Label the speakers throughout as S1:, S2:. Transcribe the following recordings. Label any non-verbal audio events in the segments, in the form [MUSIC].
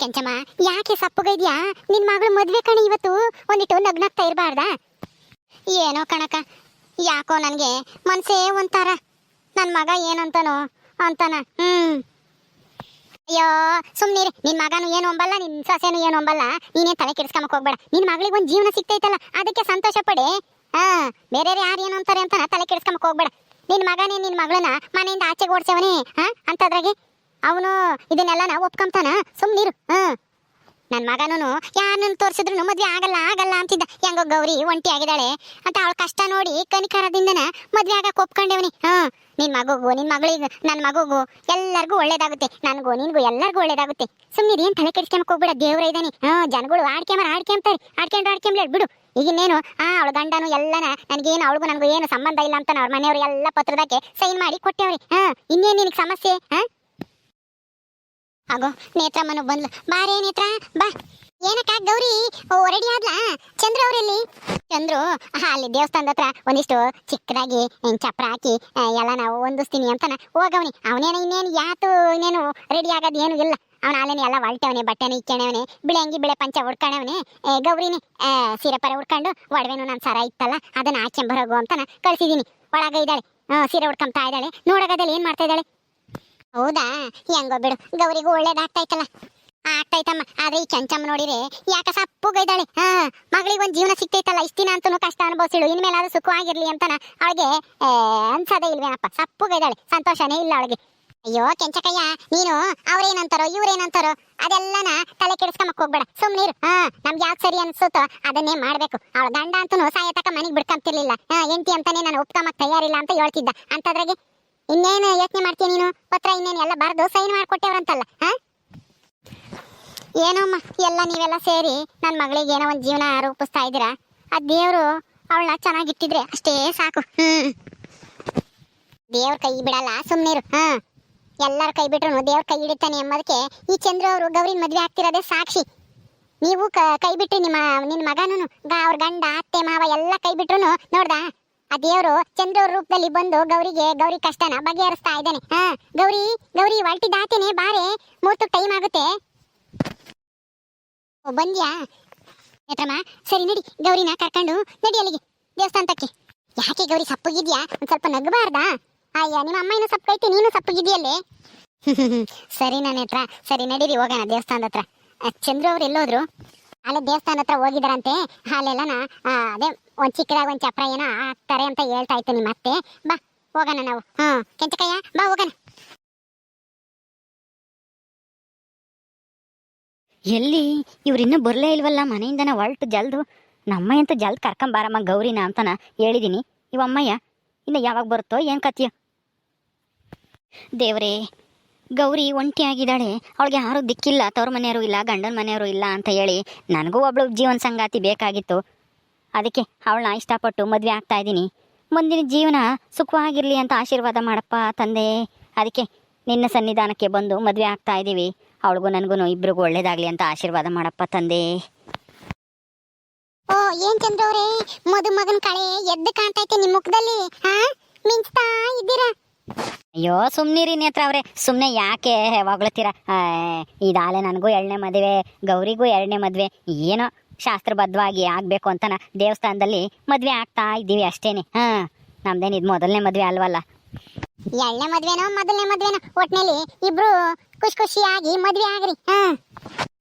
S1: ಕೆಂಚಮ್ಮ, ಯಾಕೆ ಸಪ್ಪುಗೈದ್ಯಾ ನಿನ್ ಮಗಳು ಮದ್ವೆ ಕಣೆ ಇವತ್ತು. ಒಂದಿಟ್ಟು ನಗ್ನಾಗ್ತಾ ಇರಬಾರ್ದ? ಏನೋ ಕಣಕ ಯಾಕೋ ನನಗೆ ಮನ್ಸೇ ಒಂತಾರ ನನ್ನ ಮಗ ಏನಂತಾನೋ ಅಂತಾನ. ಹ್ಮ್. ಅಯ್ಯೋ, ಸುಮ್ನಿರಿ. ನಿನ್ ಮಗನು ಏನು ಒಂಬಲ್ಲ ನಿನ್ ಸೊಸೆನು ಏನು ಒಂಬಲ್ಲ ನೀನೇ ತಲೆ ಕೆಡಿಸ್ಕೊಂಬಕ್ ಹೋಗ್ಬೇಡ. ನಿನ್ ಮಗಳಿಗೆ ಒಂದ್ ಜೀವನ ಸಿಗ್ತೈತಲ್ಲ, ಅದಕ್ಕೆ ಸಂತೋಷ ಪಡಿ. ಹಾ ಬೇರೆ ಯಾರು ಏನು ಅಂತಾರೆ ಅಂತ ತಲೆ ಕೆಡಿಸ್ಕೊಂಬಕ್ ಹೋಗ್ಬೇಡ. ನಿನ್ ಮಗನೇ ನಿನ್ ಮಗಳನ್ನ ಮನೆಯಿಂದ ಆಚೆಗೆ ಓಡ್ಸವನೇ, ಹಾ, ಅಂತದ್ರಾಗೆ? ಅವನು ಇದನ್ನೆಲ್ಲ ಒಪ್ಕೊಂತಾನ? ಸುಮ್ನಿರು ಹಾ. ನನ್ನ ಮಗನೂ ಯಾರನ್ನ ತೋರಿಸಿದ್ರು ಮದ್ವೆ ಆಗಲ್ಲ ಆಗಲ್ಲ ಅಂತಿದ್ದ. ಹೆಂಗೋ ಗೌರಿ ಒಂಟಿ ಆಗಿದ್ದಾಳೆ. ಅಂತ ಅವಳ ಕಷ್ಟ ನೋಡಿ ಕನಿಕರದಿಂದನ ಮದ್ವೆ ಆಗಕ್ಕೆ ಒಪ್ಕೊಂಡೇವನಿ. ಹಾ. ನಿನ್ ಮಗುಗೂ, ನಿನ್ ಮಗಳಿಗೂ ನನ್ನ ಮಗುಗೂ ಎಲ್ಲರಿಗೂ ಒಳ್ಳೇದಾಗುತ್ತೆ. ನನಗೂ, ನಿನಗೂ ಎಲ್ಲರಿಗೂ ಒಳ್ಳೇದಾಗುತ್ತೆ. ಸುಮ್ಮನೆ ಏನು ತಲೆ ಕೆಡಿಸ್ಕೊಂಬಕ್ಕೆ ಹೋಗ್ಬಿಡ. ದೇವ್ರ ಇದ್ದಾನೆ ಹಾ, ಜನಗಳು ಆಡ್ಕೊಂಬಾರ ಆಡ್ಕೊಂತಾರೆ ಆಡ್ಕೊಂಡು ಆಡ್ಕೊಂಬ್ಲೇಳ ಬಿಡು. ಈಗ ಇನ್ನೇನು ಆ ಅವಳ ಗಂಡನು ಎಲ್ಲನ ನನಗೇನು, ಅವಳಿಗೂ ನನಗೂ ಏನು ಸಂಬಂಧ ಇಲ್ಲ ಅಂತ ಅವ್ರ ಮನೆಯವರು ಎಲ್ಲ ಪತ್ರದಕ್ಕೆ ಸೈನ್ ಮಾಡಿ ಕೊಟ್ಟೆವ್ರಿ. ಹಾ, ಇನ್ನೇನು ನಿನಗೆ ಸಮಸ್ಯೆ? ಹಾ? ಆಗೋ ನೇತ್ರಮ್ಮನು ಬಂದ್ಲು. ಬಾರೇ ನೇತ್ರ, ಬಾ. ಏನಕ್ಕ, ಗೌರಿ ರೆಡಿ ಆದ್ಲಾ? ಚಂದ್ರ ಅವ್ರಲ್ಲಿ? ಚಂದ್ರು ಅಲ್ಲಿ ದೇವಸ್ಥಾನದ ಹತ್ರ ಒಂದಿಷ್ಟು ಚಿಕ್ಕದಾಗಿ ಚಪ್ರ ಹಾಕಿ ಎಲ್ಲ ನಾವು ಹೊಂದಿಸ್ತೀನಿ ಅಂತಾನ. ಹೋಗವನಿ. ಅವನೇನು ಇನ್ನೇನು ಯಾತು ಇನ್ನೇನು ರೆಡಿ ಆಗೋದು ಏನು ಇಲ್ಲ. ಅವನ ಅಲ್ಲೇನೆ ಎಲ್ಲ ಹೊಲ್ಟವನೆ ಬಟ್ಟೆನ ಇಕ್ಕಣವನೆ, ಬಿಳೆ ಅಂಗಿ, ಬಿಳೆ ಪಂಚ ಉಡ್ಕಣವನೆ. ಗೌರಿನಿ ಸೀರೆ ಪರ ಉಡ್ಕೊಂಡು ಒಡವೆನು ನನ್ನ ಸರ ಇತ್ತಲ್ಲ, ಅದನ್ನ ಹಾಕ್ಯಂಬರೋಗು ಅಂತಾನ ಕಳಿಸಿದ್ದೀನಿ ಒಳಗ ಇದ್ದಾಳೆ ಸೀರೆ ಉಡ್ಕೊಂತಾ ಇದ್ದಾಳೆ. ನೋಡೋಗದಲ್ಲಿ ಏನ್ ಮಾಡ್ತಾ ಇದ್ದಾಳೆ? ಹೌದಾ? ಹೆಂಗೋ ಬಿಡು. ಗೌರಿಗೂ ಒಳ್ಳೇದಾಗ್ತೈತಲ್ಲ ಆಗ್ತೈತಮ್ಮ ಆದ್ರೆ ಈ ಚಂಚಮ್ಮ ನೋಡಿದ್ರೆ ಯಾಕ ಸಪ್ಪುಗೈದಾಳೆ. ಹಾ, ಮಗಳಿಗೆ ಒಂದು ಜೀವನ ಸಿಗ್ತೈತಲ್ಲ. ಇಷ್ಟಿನ ಅಂತೂ ಕಷ್ಟ ಅನುಭವಿಸಿಳು. ಇನ್ಮೇಲಾದ್ರೂ ಸುಖವಾಗಿರ್ಲಿ ಅಂತನ ಅವಳಿಗೆ ಅನ್ಸದೇ ಇಲ್ವೇನಪ್ಪ. ಸಪ್ಪುಗೈದಾಳೆ. ಸಂತೋಷನೇ ಇಲ್ಲ ಅವಳಿಗೆ. ಅಯ್ಯೋ, ಕೆಂಚಕಯ್ಯ, ನೀನು ಅವ್ರೇನಂತಾರೋ, ಇವ್ರೇನಂತಾರೋ, ಅದೆಲ್ಲನ ತಲೆ ಕೆಡಿಸ್ಕೊಂಬಕ್ ಹೋಗ್ಬೇಡ. ಸುಮ್ನಿರು ಹಾ, ನಮ್ಗೆ ಯಾಕೆ ಸರಿ ಅನ್ಸುತ್ತೋ ಅದನ್ನೇ ಮಾಡ್ಬೇಕು. ಅವಳ ಗಂಡ ಅಂತೂ ಸಾಯತಕ ಮನೆಗೆ ಬಿಡ್ಕೊಂತಿರ್ಲಿಲ್ಲ. ಹಾ ಎಂಟಿ ಅಂತಾನೆ ನಾನು ಒಪ್ಕೊಂಬಕ್ ತಯಾರಿಲ್ಲ ಅಂತ ಹೇಳ್ತಿದ್ದ. ಅಂತದ್ರಾಗೆ ಇನ್ನೇನು ಯೋಚನೆ ಮಾಡ್ತೀಯ ನೀನು? ಪತ್ರ ಇನ್ನೇನು ಎಲ್ಲ ಬರೆದು ಸೈನ್ ಮಾಡಿಕೊಟ್ಟೆವ್ರಂತಲ್ಲ, ಹಾ? ಏನೋಮ್ಮ, ಎಲ್ಲ ನೀವೆಲ್ಲ ಸೇರಿ ನನ್ನ ಮಗಳಿಗೆ ಏನೋ ಒಂದು ಜೀವನ ರೂಪಿಸ್ತಾ ಇದ್ದೀರಾ? ಆ ದೇವರು ಅವಳನ್ನ ಚೆನ್ನಾಗಿಟ್ಟಿದ್ರೆ ಅಷ್ಟೇ ಸಾಕು ಹ್ಞೂ ದೇವ್ರ ಕೈ ಬಿಡಲ್ಲ ಸುಮ್ಮನಿರು ಹಾ ಎಲ್ಲರ ಕೈ ಬಿಟ್ರು ದೇವ್ರ ಕೈ ಹಿಡಿತಾನೆ ಎಂಬುದಕ್ಕೆ ಈ ಚಂದ್ರ ಅವರು ಗೌರಿನ ಮದುವೆ ಆಗ್ತಿರೋದೇ ಸಾಕ್ಷಿ. ನೀವು ಕೈ ಬಿಟ್ಟು ನಿಮ್ಮ ನಿನ್ನ ಮಗನೂ ಅವ್ರ ಗಂಡ, ಅತ್ತೆ, ಮಾವ ಎಲ್ಲ ಕೈ ಬಿಟ್ರು ನೋಡ್ದಾ? ಆ ದೇವರು ಚಂದ್ರವ್ರ ರೂಪದಲ್ಲಿ ಬಂದು ಗೌರಿಗೆ, ಗೌರಿ ಕಷ್ಟನ ಬಗೆಹರಿಸ್ತಾ ಇದ್ದಾನೆ. ಹಾ, ಗೌರಿ ಗೌರಿ ಹೊಲ್ಟಿದ್ದಾತೇನೆ ಬಾರೆ, ಮೂರ್ತು ಟೈಮ್ ಆಗುತ್ತೆ. ಓ, ಬಂದ್ಯಾ? ನೇತ್ರಮ್ಮ ಸರಿ ನಡಿ, ಗೌರಿನ ಕರ್ಕೊಂಡು ನಡಿ ಅಲ್ಲಿಗೆ, ದೇವಸ್ಥಾನಕ್ಕೆ. ಯಾಕೆ ಗೌರಿ ಸಪ್ಪಗಿದ್ಯಾ? ಒಂದ್ ಸ್ವಲ್ಪ ನಗಬಾರ್ದಾ? ಅಯ್ಯ, ನಿಮ್ಮ ಅಮ್ಮ ಸಪ್ಪ ಸಪ್ಪಗೈತಿ, ನೀನು ಸಪ್ಪಗಿದ್ಯಲ್ಲೇ [LAUGHS] ಸರಿ ನೇತ್ರ ಸರಿ ನಡೀರಿ, ಹೋಗೋಣ ದೇವಸ್ಥಾನದ ಹತ್ರ. ಚಂದ್ರ ಚಂದ್ರು ಅವ್ರು ಎಲ್ಲೋದ್ರು? ಅಲ್ಲೇ ದೇವಸ್ಥಾನ ಹತ್ರ ಹೋಗಿದಾರಂತೆ. ಅಲ್ಲೆಲ್ಲನ ಅದೇ ಒಂದ್ ಚಿಕ್ಕದಾಗ ಒಂದ್ ಚಪ್ರ ಏನೋ ಹಾಕ್ತಾರೆ ಅಂತ ಹೇಳ್ತಾ ಇತ್ತು ನಿಮ್ಮ ಅತ್ತೆ. ಬಾ, ಹೋಗೋಣ ನಾವು. ಹಾ ಕೆಂಚಕಯ್ಯ, ಬಾ ಹೋಗೋಣ.
S2: ಎಲ್ಲಿ? ಇವ್ರಿನ್ನೂ ಬರಲೇ ಇಲ್ವಲ್ಲ? ಮನೆಯಿಂದನೇ ಹೊರಟು ಜಲ್ದು. ನಮ್ಮ ಅಂತೂ ಜಲ್ದ್ ಕರ್ಕೊಂಬಾರಮ್ಮ ಗೌರಿನ ಅಂತನ ಹೇಳಿದೀನಿ. ಇವಮ್ಮಯ್ಯ ಇನ್ನು ಯಾವಾಗ ಬರುತ್ತೋ ಏನು ಕತ್ತಿಯ ದೇವರೇ ಗೌರಿ ಒಂಟಿಯಾಗಿದ್ದಾಳೆ. ಅವಳಿಗೆ ಯಾರೂ ದಿಕ್ಕಿಲ್ಲ. ತವ್ರ ಮನೆಯವರು ಇಲ್ಲ, ಗಂಡನ ಮನೆಯವರು ಇಲ್ಲ ಅಂತ ಹೇಳಿ ನನಗೂ ಒಬ್ಳು ಜೀವನ ಸಂಗಾತಿ ಬೇಕಾಗಿತ್ತು. ಅದಕ್ಕೆ ಅವಳನ್ನ ಇಷ್ಟಪಟ್ಟು ಮದುವೆ ಆಗ್ತಾ ಇದ್ದೀನಿ. ಮುಂದಿನ ಜೀವನ ಸುಖವಾಗಿರಲಿ ಅಂತ ಆಶೀರ್ವಾದ ಮಾಡಪ್ಪ ತಂದೆ. ಅದಕ್ಕೆ ನಿನ್ನ ಸನ್ನಿಧಾನಕ್ಕೆ ಬಂದು ಮದುವೆ ಆಗ್ತಾ ಇದ್ದೀವಿ. ಅವಳಿಗೂ ನನಗೂ ಇಬ್ರಿಗೂ ಒಳ್ಳೇದಾಗಲಿ ಅಂತ ಆಶೀರ್ವಾದ ಮಾಡಪ್ಪ ತಂದೆ.
S1: ಓ, ಏನ್ ಚಂದ್ರವ್ರೆ ಮದು ಮದುಮಗನ ಕಳೆ ಎದ್ದು ಕಾಣ್ತೈತೆ ನಿಮ್ಮ ಮುಖದಲ್ಲಿ ಹಾ ಮಿಂಚ್ತಾ ಇದ್ದೀರಾ?
S2: ಅಯ್ಯೋ ಸುಮ್ನಿರಿ ನೇತ್ರ ಅವ್ರೆ. ಸುಮ್ಮನೆ ಯಾಕೆ ಹೊಗಳ್ತೀರ? ಇದಾಲೆ ನನಗೂ ಎರಡನೇ ಮದುವೆ ಗೌರಿಗೂ ಎರಡನೇ ಮದುವೆ. ಏನೋ ಶಾಸ್ತ್ರಬದ್ಧವಾಗಿ ಆಗಬೇಕು ಅಂತನ ದೇವಸ್ಥಾನದಲ್ಲಿ ಮದುವೆ ಆಗ್ತಾ ಇದ್ದೀವಿ ಅಷ್ಟೇನೆ. ಹಾಂ ನಮ್ದೇನು ಇದು ಮೊದಲನೇ ಮದುವೆ ಅಲ್ವಲ್ಲ?
S1: ಎರಡನೇ ಮದುವೆನೋ ಮೊದಲನೇ ಮದುವೆನೋ? ಒಟ್ನಲ್ಲಿ ಇಬ್ರು ಖುಷಿ ಖುಷಿಯಾಗಿ ಮದುವೆ ಆಗ್ರಿ. ಹಾ.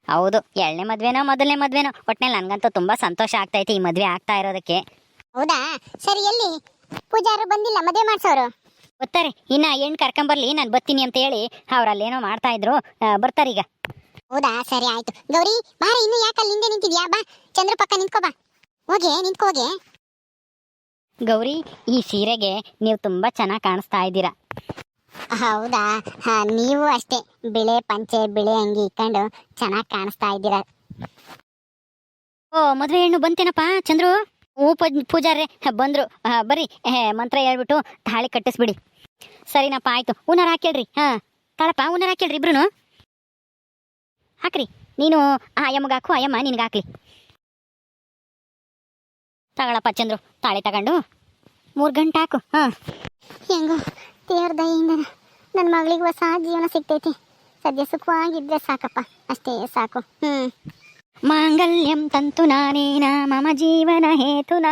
S2: ಹೌದು ಎರಡನೇ ಮದುವೆನೋ ಮೊದಲನೇ ಮದುವೆನೋ? ಒಟ್ನಲ್ಲಿ ನನಗಂತೂ ತುಂಬ ಸಂತೋಷ ಆಗ್ತೈತೆ ಈ ಮದುವೆ ಆಗ್ತಾ ಇರೋದಕ್ಕೆ.
S1: ಹೌದಾ? ಸರಿ ಎಲ್ಲಿ? ಪೂಜಾರು ಬಂದಿಲ್ಲ ಮದುವೆ ಮಾಡ್ಸೋರು?
S2: ಗೊತ್ತಾರೆ ಇನ್ನ ಹೆಣ್ಣು ಕರ್ಕೊಂಬರ್ಲಿ ನಾನು ಬರ್ತೀನಿ ಅಂತ ಹೇಳಿ ಅವ್ರಲ್ಲೇನೋ ಮಾಡ್ತಾ ಇದ್ರು. ಬರ್ತಾರೆ ಈಗ.
S1: ಹೌದಾ? ಸರಿ ಆಯ್ತು. ಗೌರಿ ಬಾರ ಇನ್ನು ಯಾಕೆ ಅಲ್ಲಿ ಹಿಂದೆ ನಿಂತಿದ್ಯಾ? ಬಾ ಚಂದ್ರ ಪಕ್ಕ ನಿಂತ್ಕೋ ಬಾ. ಹೋಗೆ ನಿಂತ್ಕೋಗೆ
S2: ಗೌರಿ ಈ ಸೀರೆಗೆ ನೀವು ತುಂಬಾ ಚೆನ್ನಾಗಿ ಕಾಣಿಸ್ತಾ ಇದ್ದೀರಾ.
S1: ಹೌದಾ? ಹಾ ನೀವು ಅಷ್ಟೇ. ಬಿಳೆ ಪಂಚೆ ಬಿಳೆ ಅಂಗಿ ಇಟ್ಕೊಂಡು ಚೆನ್ನಾಗಿ ಕಾಣಿಸ್ತಾ ಇದ್ದೀರಾ.
S2: ಓ ಮದುವೆ ಹೆಣ್ಣು ಬಂತೇನಪ್ಪ ಚಂದ್ರು? ಹ್ಞೂ ಪೂಜ್ ಪೂಜಾರ್ರೆ ಬಂದರು. ಬರ್ರಿ. ಮಂತ್ರ ಹೇಳ್ಬಿಟ್ಟು ತಾಳಿ ಕಟ್ಟಿಸ್ಬಿಡಿ. ಸರಿನಪ್ಪ, ಆಯ್ತು. ಉನಾರ ಹಾಕೇಳ್ರಿ ಹಾ. ತಾಳಪ್ಪ ಉನಾರ ಹಾಕೇಳ್ರಿ ಇಬ್ರು ಹಾಕ್ರಿ. ನೀನು ಆ ಹಾಕು, ಅಯ್ಯಮ್ಮ ನಿನಗೆ ಹಾಕ್ಲಿ. ತಗೊಳಪ್ಪ ಚಂದ್ರು, ತಾಳೆ ತಗೊಂಡು. ಮೂರು ಗಂಟೆ ಹಾಕು, ಹಾಂ.
S1: ಹೆಂಗೋ, ದೇವ್ರ ದಯಿಂದ ನನ್ನ ಮಗಳಿಗೆ ಹೊಸ ಜೀವನ ಸಿಗ್ತೈತಿ. ಸದ್ಯ ಸುಖವಾಗಿದ್ರೆ ಸಾಕಪ್ಪ. ಅಷ್ಟೇ ಸಾಕು. ಹ್ಮ್.
S2: ಮಾಂಗಲ್ಯಂ ತಂತು ನಾನೇನ ಮಮ ಜೀವನ ಹೇತುನ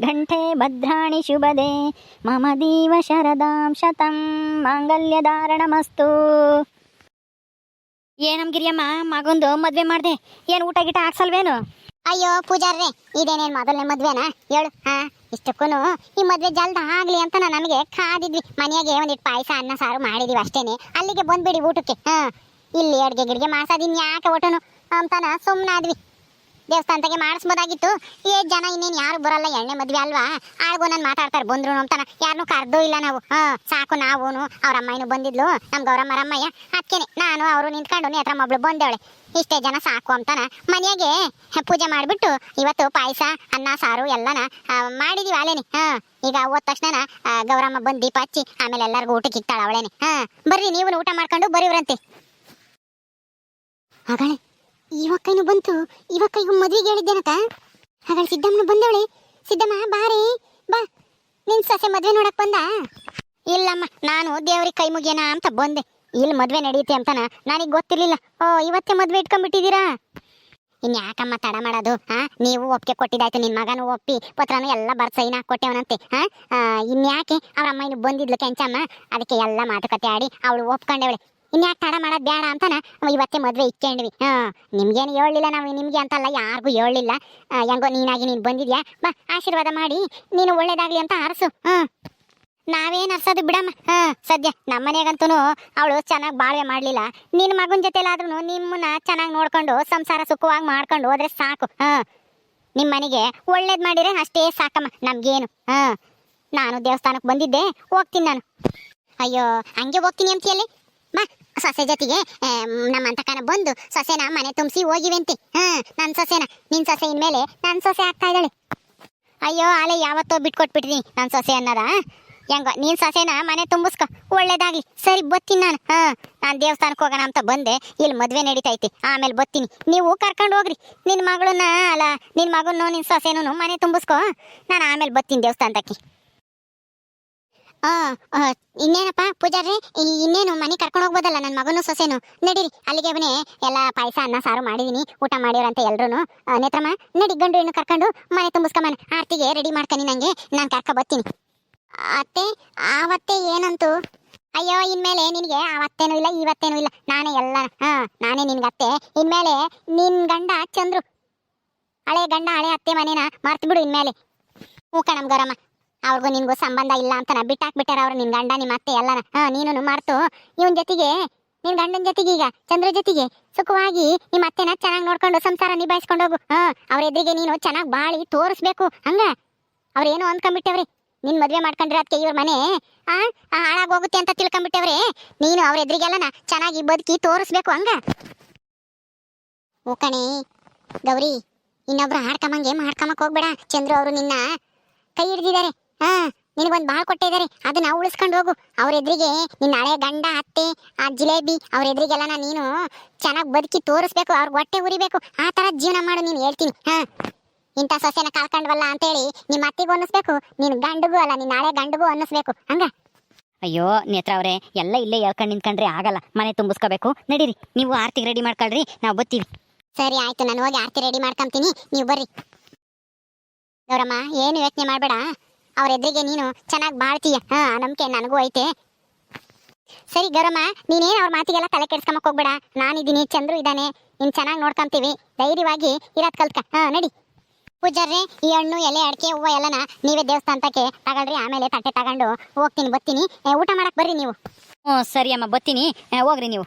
S2: ಘಂಟೆ ಭದ್ರಾಣಿ ಶುಭದೆ, ಮಮ ದೀವ ಶರದಾಂ ಶತಂ, ಮಾಂಗಲ್ಯ ಧಾರಣಮಸ್ತು. ಏನಮ್ ಗಿರಿಯಮ್ಮ, ಮಗೊಂದು ಮದ್ವೆ ಮಾಡ್ದೆ, ಏನು ಊಟ ಗಿಟ ಹಾಕ್ಸಲ್ವೇನು
S1: ಅಯ್ಯೋ ಪೂಜಾರ್ರೆ, ಇದೇನೇನು ಮೊದಲನೇ ಮದ್ವೆನಾ? ಹೇಳು, ಹಾ ಇಷ್ಟಕ್ಕೂ ಈ ಮದ್ವೆ ಜಲ್ದ ಆಗ್ಲಿ ಅಂತ ನಾ ನಮಗೆ ಕಾದಿದ್ವಿ. ಮನೆಯಾಗೆ ಒಂದಿಟ್ಟು ಪಾಯಸ, ಅನ್ನ, ಸಾರು ಮಾಡಿದೀವಿ ಅಷ್ಟೇನೆ. ಅಲ್ಲಿಗೆ ಬಂದ್ಬಿಡಿ ಊಟಕ್ಕೆ, ಹಾ. ಇಲ್ಲಿ ಅಡ್ಗೆ ಗಿಡ್ಗೆ ಮಾಸಾದಿನ್ ಯಾಕೆ ಒಟ್ಟನು? ಅಂತಾನ ಸುಮ್ಮನಾದ್ವಿ ದೇವಸ್ಥಾನದಾಗೆ ಮಾಡಿಸ್ಬೋದಾಗಿತ್ತು. ಏ ಜನ ಇನ್ನೇನು ಯಾರು ಬರಲ್ಲ ಎಣ್ಣೆ ಮದ್ವೆ ಅಲ್ವಾ? ಆಳ್ಗೋ ನಾನು ಮಾತಾಡ್ತಾರೆ ಬಂದ್ರು ಅಂತಾನ. ಯಾರನ್ನೂ ಕರ್ದೂ ಇಲ್ಲ ನಾವು. ಹಾ, ಸಾಕು ನಾವು ಅವ್ರ ಅಮ್ಮಯ್ಯನು ಬಂದಿದ್ಲು. ನಮ್ ಗೌರಮ್ಮ, ರಮ್ಮಯ್ಯ. ಅದಕ್ಕೇನೆ ನಾನು ಅವರು ನಿಂತ್ಕೊಂಡು ನೀ ಹತ್ರ ಮಬ್ಳು ಬಂದೇವಳೆ. ಇಷ್ಟೇ ಜನ ಸಾಕು ಅಂತಾನ. ಮನೆಯಾಗೆ ಪೂಜೆ ಮಾಡಿಬಿಟ್ಟು ಇವತ್ತು ಪಾಯಸ, ಅನ್ನ, ಸಾರು ಎಲ್ಲನ ಮಾಡಿದೀವಿ ಅಲ್ಲೇನೆ ಹಾ, ಈಗ ಹೋದ ತಕ್ಷಣ ಗೌರಮ್ಮ ಬಂದು ದೀಪ ಹಚ್ಚಿ ಆಮೇಲೆ ಎಲ್ಲರಿಗೂ ಊಟಕ್ಕೆ ಇಕ್ತಾಳ ಅವಳೇನೆ. ಹಾ, ಬರ್ರಿ ನೀವು ಊಟ ಮಾಡ್ಕೊಂಡು ಬರೀವ್ರಂತೆ. ಇವಕ್ಕೈನು ಬಂತು ಇವಕ್ಕೈಗೂ ಮದ್ವೆಗೆ ಹೇಳಿದ್ದೇನಕ ಹಾಗಾಳೆ ಸಿದ್ದಮ್ಮನು ಬಂದವಳೆ? ಸಿದ್ದಮ್ಮ, ಬಾರಿ, ಬಾ. ನಿನ್ ಸೊಸೆ ಮದ್ವೆ ನೋಡಕ್ ಬಂದ? ಇಲ್ಲಮ್ಮ, ನಾನು ದೇವ್ರಿಗೆ ಕೈ ಮುಗಿಯೋಣ ಅಂತ ಬಂದೆ. ಇಲ್ಲಿ ಮದ್ವೆ ನಡೆಯುತ್ತೆ ಅಂತನ ನನಗೆ ಗೊತ್ತಿರಲಿಲ್ಲ. ಓ, ಇವತ್ತೇ ಮದ್ವೆ ಇಟ್ಕೊಂಡ್ಬಿಟ್ಟಿದ್ದೀರಾ? ಇನ್ಯಾಕಮ್ಮ ತಡ ಮಾಡೋದು ಹಾ ನೀವು ಒಪ್ಪಿಗೆ ಕೊಟ್ಟಿದ್ದಾಯ್ತು, ನಿನ್ ಮಗನು ಒಪ್ಪಿ, ಪತ್ರನು ಎಲ್ಲ ಬರ್ ಸೈನ್ ಕೊಟ್ಟೆವನಂತೆ ಹಾ ಇನ್ಯಾಕೆ? ಅವ್ರ ಅಮ್ಮ ಇನ್ನು ಬಂದಿದ್ಲು ಕೆಂಚಮ್ಮ. ಅದಕ್ಕೆ ಎಲ್ಲ ಮಾತುಕತೆ ಆಡಿ ಅವಳು ಒಪ್ಕೊಂಡವಳೆ. ಇನ್ಯಾಕೆ ತಡ ಮಾಡೋದು ಬೇಡ ಅಂತಾನ? ಇವತ್ತೇ ಮದುವೆ ಇಟ್ಕೊಂಡ್ವಿ. ಹಾ, ನಿಮ್ಗೇನು ಹೇಳಲಿಲ್ಲ ನಾವು ನಿಮಗೆ ಅಂತಲ್ಲ, ಯಾರಿಗೂ ಹೇಳಲಿಲ್ಲ. ಹೆಂಗೋ ನೀನಾಗಿ ನೀನು ಬಂದಿದ್ಯಾ? ಬಾ, ಆಶೀರ್ವಾದ ಮಾಡಿ. ನೀನು ಒಳ್ಳೇದಾಗಲಿ ಅಂತ ಅರಸು. ಹಾ ನಾವೇನ್ ಅರ್ಸೋದು ಬಿಡಮ್ಮ. ಹಾಂ, ಸದ್ಯ ನಮ್ಮ ಮನೆಗಂತೂ ಅವಳು ಚೆನ್ನಾಗಿ ಬಾಳ್ವೆ ಮಾಡ್ಲಿಲ್ಲ. ನಿನ್ನ ಮಗನ ಜೊತೆಲಾದ್ರೂ ನಿಮ್ಮನ್ನ ಚೆನ್ನಾಗಿ ನೋಡ್ಕೊಂಡು, ಸಂಸಾರ ಸುಖವಾಗಿ ಮಾಡ್ಕೊಂಡು ಹೋದ್ರೆ ಸಾಕು. ಹಾಂ. ನಿಮ್ಮ ಮನೆಗೆ ಒಳ್ಳೇದು ಮಾಡಿದ್ರೆ ಅಷ್ಟೇ ಸಾಕಮ್ಮ, ನಮಗೇನು. ಹಾ. ನಾನು ದೇವಸ್ಥಾನಕ್ಕೆ ಬಂದಿದ್ದೆ, ಹೋಗ್ತೀನಿ ನಾನು. ಅಯ್ಯೋ, ಹಂಗೆ ಹೋಗ್ತೀನಿ ಅಂತೀಯಲ್ಲಿ? ಸೊಸೆ ಜೊತೆಗೆ ನಮ್ಮ ಅಂತಕನ ಬಂದು ಸೊಸೆನ ಮನೆ ತುಂಬಿಸಿ ಹೋಗಿವೆಂತೆ. ಹಾ ನನ್ನ ಸೊಸೆನ ನಿನ್ ಸೊಸೆ ಇನ್ಮೇಲೆ ನನ್ನ ಸೊಸೆ ಆಗ್ತಾ ಇದ್ದಾಳೆ. ಅಯ್ಯೋ ಆಲೆ ಯಾವತ್ತೋ ಬಿಟ್ಕೊಟ್ಬಿಟ್ರಿ ನನ್ನ ಸೊಸೆ ಅನ್ನದ. ಹೆಂಗೋ ನೀನ್ ಸೊಸೆನ ಮನೆ ತುಂಬಿಸ್ಕೊ ಒಳ್ಳೇದಾಗಿ ಸರಿ ಬತ್ತೀನಿ ನಾನು. ಹಾ ನಾನು ದೇವಸ್ಥಾನಕ್ಕೆ ಹೋಗೋಣ ಅಂತ ಬಂದೆ. ಇಲ್ಲಿ ಮದ್ವೆ ನಡೀತೈತಿ. ಆಮೇಲೆ ಬತ್ತೀನಿ. ನೀವು ಕರ್ಕೊಂಡು ಹೋಗ್ರಿ. ನಿನ್ನ ಮಗಳನ್ನ ಅಲ್ಲ ನಿನ್ನ ಮಗನ್ನು ನಿನ್ನ ಸೊಸೆನೂ ಮನೆ ತುಂಬಿಸ್ಕೊ. ನಾನು ಆಮೇಲೆ ಬತ್ತೀನಿ ಆ, ಇನ್ನೇನಪ್ಪ ಪೂಜಾರಿ ಇನ್ನೇನು ಮನೆ ಕರ್ಕೊಂಡು ಹೋಗ್ಬೋದಲ್ಲ ನನ್ನ ಮಗನೂ ಸೊಸೆನು. ನಡೀರಿ, ಅಲ್ಲಿಗೆ ಅವನೇ ಎಲ್ಲ ಪಾಯಸ, ಅನ್ನ, ಸಾರು ಮಾಡಿದೀನಿ, ಊಟ ಮಾಡಿರಂತೆ ಎಲ್ಲರೂ ನೇತ್ರಮ್ಮ, ನಡಿ ಗಂಡು ಹೆಣ್ಣು ಕರ್ಕೊಂಡು ಮನೆ ತುಂಬಿಸ್ಕೊಂಬನ ಆರ್ತಿಗೆ ರೆಡಿ ಮಾಡ್ಕನಿ ನಂಗೆ. ನಾನು ಕರ್ಕೊ ಬರ್ತೀನಿ. ಅತ್ತೆ, ಆವತ್ತೆ ಏನಂತು? ಅಯ್ಯೋ, ಇನ್ಮೇಲೆ ನಿನಗೆ ಆವತ್ತೇನೂ ಇಲ್ಲ ಇವತ್ತೇನು ಇಲ್ಲ. ನಾನೇ ಎಲ್ಲ ಹಾ ನಾನೇ ನಿನ್ಗೆ ಅತ್ತೆ. ಇನ್ಮೇಲೆ ನಿನ್ ಗಂಡ ಚಂದ್ರು. ಹಳೆ ಗಂಡ ಹಳೆ ಅತ್ತೆ ಮನೇನ ಮರ್ತು ಬಿಡು ಇನ್ಮೇಲೆ. ಹ್ಞೂ ಕಣಮ್ ಗೌರಮ್ಮ. ಅವ್ರಿಗೂ ನಿನ್ಗೂ ಸಂಬಂಧ ಇಲ್ಲ ಅಂತ ಬಿಟ್ಟಾಕ್ಬಿಟ್ಟಾರ ಅವ್ರು, ನಿನ್ ಗಂಡ ನಿಮ್ಮ ಅತ್ತೆ ಎಲ್ಲನ. ನೀನು ಮರ್ತು. ಇವನ್ ಜೊತೆಗೆ, ನಿನ್ ಗಂಡನ ಜೊತೆಗೆ ಈಗ, ಚಂದ್ರ ಜೊತೆಗೆ ಸುಖವಾಗಿ ನಿಮ್ಮ ಅತ್ತೆನ ಚೆನ್ನಾಗಿ ನೋಡ್ಕೊಂಡು ಸಂಸಾರ ನಿಭಾಯಿಸ್ಕೊಂಡು ಹೋಗು. ಹಾ, ಅವ್ರ ಎದುರಿಗೆ ನೀನು ಚೆನ್ನಾಗಿ ಬಾಳಿ ತೋರಿಸ್ಬೇಕು. ಹಂಗ? ಅವ್ರೇನು ಅಂದ್ಕೊಂಡ್ಬಿಟ್ಟವ್ರಿ. ನಿನ್ ಮದ್ವೆ ಮಾಡ್ಕೊಂಡ್ರೆ ಅದಕ್ಕೆ ಇವ್ರ ಮನೆ, ಆ ಹಾಳಾಗೋಗುತ್ತೆ ಅಂತ ತಿಳ್ಕೊಂಡ್ಬಿಟ್ಟವ್ರಿ. ನೀನು ಅವ್ರ ಎದುರಿಗೆಲ್ಲನ ಚೆನ್ನಾಗಿ ಬದುಕಿ ತೋರಿಸ್ಬೇಕು. ಹಂಗ? ಓಕಣಿ ಕಣೆ, ಗೌರಿ, ಇನ್ನೊಬ್ರು ಹಾಡ್ಕಮಂಗೆ ಮಾಡ್ಕಮಕ್ ಹೋಗ್ಬೇಡ. ಚಂದ್ರು ಅವರು ನಿನ್ನ ಕೈ ಹಿಡ್ದಿದ್ದಾರೆ. ಹಾ ನಿನಗೊಂದು ಬಾಳ್ ಕೊಟ್ಟಿದ್ದಾರೆ ಅದನ್ನ ಉಳಿಸ್ಕೊಂಡು ಹೋಗು. ಅವ್ರ ಎದುರಿಗೆ ನಿನ್ನ ಹಳೆ ಗಂಡ ಅತ್ತೆ ಆ ಜಿಲೇಬಿ ಅವ್ರ ಎದುರಿಗೆಲ್ಲನ ನೀನು ಚೆನ್ನಾಗಿ ಬದುಕಿ ತೋರಿಸ್ಬೇಕು ಅವ್ರಿಗೆ ಹೊಟ್ಟೆ ಉರಿಬೇಕು. ಆ ತರ ಜೀವನ ಮಾಡು ನೀನು ಹೇಳ್ತೀನಿ. ಹಾ. ಇಂಥ ಸೊಸೆನ ಅಂತ ಅಂತೇಳಿ ನಿಮ್ಮ ಅತ್ತಿಗೂ ಅನ್ನಿಸ್ಬೇಕು ನಿನ್ನ ಗಂಡಗೂ ಅಲ್ಲ ನಿನ್ನ ಹಳೆ ಗಂಡಗೂ ಅನ್ನಿಸ್ಬೇಕು. ಹಂಗ?
S2: ಅಯ್ಯೋ ನೇತ್ರ ಅವರೇ ಎಲ್ಲ ಇಲ್ಲೇ ಹೇಳ್ಕೊಂಡು ನಿಂತ್ಕೊಂಡ್ರೆ ಆಗಲ್ಲ. ಮನೆ ತುಂಬಿಸ್ಕೋಬೇಕು. ನಡೀರಿ ನೀವು ಆರ್ತಿಗೆ ರೆಡಿ ಮಾಡ್ಕೊಳ್ರಿ ನಾವು ಬತ್ತೀವಿ
S1: ಸರಿ ಆಯ್ತು ನಾನು ಹೋಗಿ ಆರ್ತಿ ರೆಡಿ ಮಾಡ್ಕೊಂತೀನಿ. ನೀವು ಬರ್ರಿ. ಗೌರಮ್ಮ ಏನು ಯೋಚನೆ ಮಾಡಬೇಡ. ಅವ್ರ ಎದುರಿಗೆ ನೀನು ಚೆನ್ನಾಗಿ ಬಾಳ್ತೀಯ. ಹಾ, ನಂಬಿಕೆ ನನಗೂ ಐತೆ. ಸರಿ ಗೌರಮ್ಮ, ನೀನೇನು ಅವ್ರ ಮಾತಿಗೆಲ್ಲ ತಲೆ ಕೆಡ್ಸ್ಕೊಂಬಕ್ ಹೋಗ್ಬೇಡ. ನಾನಿದ್ದೀನಿ, ಚಂದ್ರು ಇದ್ದಾನೆ. ನೀನು ಚೆನ್ನಾಗಿ ನೋಡ್ಕೊಂತೀವಿ. ಧೈರ್ಯವಾಗಿ ಇರೋದ್ ಕಲ್ತ್ಕ. ಹಾ, ನಡಿ. ಪೂಜಾರ್ರಿ, ಈ ಹಣ್ಣು, ಎಲೆ, ಅಡಿಕೆ, ಹೂವು ಎಲ್ಲನ ನೀವೇ ದೇವಸ್ಥಾನಕ್ಕೆ ತಗೊಳ್ರಿ, ಆಮೇಲೆ ತಟ್ಟೆ ತಗೊಂಡು ಹೋಗ್ತೀನಿ ಬರ್ತೀನಿ ಊಟ ಮಾಡಕ್ ಬರ್ರಿ ನೀವು.
S2: ಹ್ಞೂ ಸರಿ ಅಮ್ಮ, ಬತ್ತೀನಿ. ಹೋಗ್ರಿ ನೀವು.